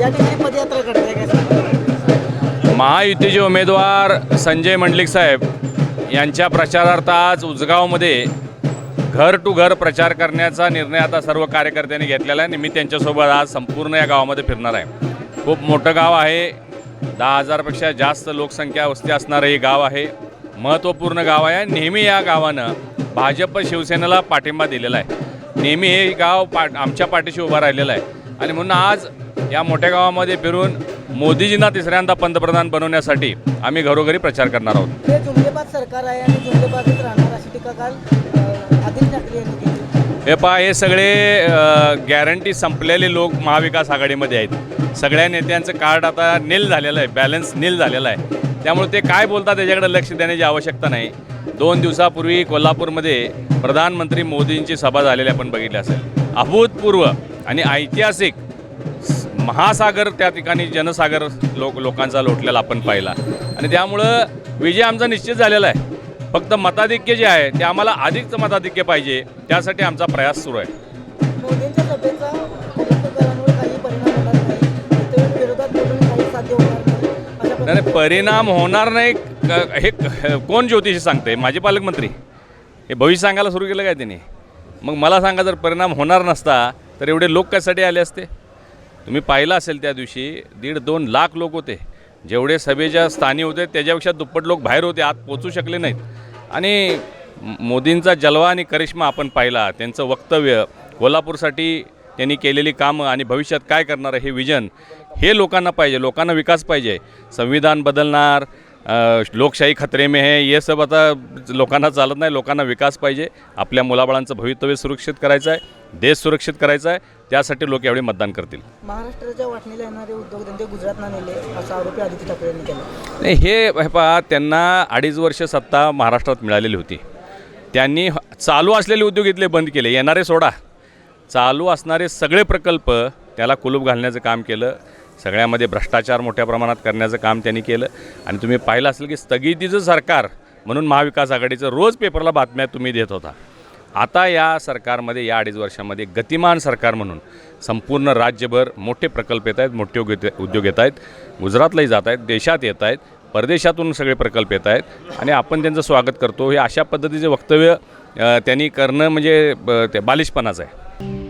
या ठिकाणी पदयात्रा करताय काय महायुतीचे उमेदवार संजय मंडलिक साहेब यांच्या प्रचारार्थ आज उजगावमध्ये घर टू घर प्रचार करण्याचा निर्णय आता सर्व कार्यकर्त्यांनी घेतलेला आहे. आणि मी त्यांच्यासोबत आज संपूर्ण या गावामध्ये फिरणार आहे. खूप मोठं गाव आहे. दहा हजारपेक्षा जास्त लोकसंख्या वस्ती असणारं हे गाव आहे. महत्त्वपूर्ण गाव आहे. नेहमी या गावानं भाजप शिवसेनेला पाठिंबा दिलेला आहे. नेहमी हे गाव पा आमच्या पाठीशी उभं राहिलेलं आहे. आणि म्हणून आज या मोठ्या गावामध्ये फिरून मोदीजींना तिसऱ्यांदा पंतप्रधान बनवण्यासाठी आम्ही घरोघरी प्रचार करणार आहोत. हे जुमलेबाद सरकार आहे आणि जुमलेबादच राहणार अशी टीका काल अ, आदित्य ठाकरे यांनी केली. हे पहा हे सगळे गॅरंटी संपलेले लोक महाविकास आघाडीमध्ये आहेत. सगळ्या नेत्यांचं कार्ड आता नील झालेलं आहे बॅलन्स नील झालेलं आहे. त्यामुळे ते काय बोलतात त्याच्याकडे लक्ष देण्याची आवश्यकता नाही. दोन दिवसापूर्वी कोल्हापूरमध्ये प्रधानमंत्री मोदींची सभा झालेली आपण बघितली असेल. अभूतपूर्व आणि ऐतिहासिक महासागर त्या ठिकाणी जनसागर लोक लोकांचा लोटलेला आपण पाहिला. आणि त्यामुळं विजय आमचा निश्चित झालेला आहे. फक्त मताधिक्य जे आहे ते आम्हाला अधिकचं मताधिक्य पाहिजे त्यासाठी आमचा प्रयास सुरू आहे. नाही. परिणाम होणार नाही. हे कोण ज्योतिषी सांगते माझे पालकमंत्री. हे भविष्य सांगायला सुरू केलं काय त्यांनी मग मला सांगा जर परिणाम होणार नसता तर एवढे लोक कशासाठी आले असते? तुम्ही पाहिलं असेल त्या दिवशी दीड दोन लाख लोक होते. जेवढे सभेच्या स्थानी होते त्याच्यापेक्षा दुप्पट लोक बाहेर होते आत पोचू शकले नाहीत. आणि मोदींचा जलवा आणि करिश्मा आपण पाहिला त्यांचं वक्तव्य कोल्हापूरसाठी त्यांनी केलेली कामं आणि भविष्यात काय करणार हे विजन हे लोकांना पाहिजे लोकांना विकास पाहिजे. संविधान बदलणार लोकशाही खतरे में है ये सब आता लोकांना चालत नाही लोकांना विकास पाहिजे. आपल्या मुलाबाळांचं भवितव्य सुरक्षित करायचं आहे देश सुरक्षित करायचा आहे त्यासाठी लोक यावेळी मतदान करतील. महाराष्ट्राच्या वाटणीला येणारे उद्योगधंदे गुजरातला नेले असा आरोपी आदित्य ठाकरे यांनी केला. नाही हे हे पहा त्यांना अडीच वर्ष सत्ता महाराष्ट्रात मिळालेली होती. त्यांनी ह- चालू असलेले उद्योग इथले बंद केले येणारे सोडा. चालू असणारे सगळे प्रकल्प त्याला कुलूप घालण्याचं काम केलं. सगळ्यामध्ये भ्रष्टाचार मोठ्या प्रमाणात करण्याचं काम त्यांनी केलं. आणि तुम्ही पाहिलं असेल की स्थगितीचं सरकार म्हणून महाविकास आघाडीचं रोज पेपरला बातम्या तुम्ही देत होता. आता या सरकारमध्ये या अडीच वर्षामध्ये गतिमान सरकार म्हणून संपूर्ण राज्यभर मोठे प्रकल्प येत आहेत मोठे उद्योग उद्योग येत आहेत गुजरातलाही जात आहेत देशात येत आहेत परदेशातून सगळे प्रकल्प येत आहेत. आणि आपण त्यांचं स्वागत करतो. हे अशा पद्धतीचे वक्तव्य त्यांनी करणं म्हणजे ब- ते बालिशपणाचं आहे.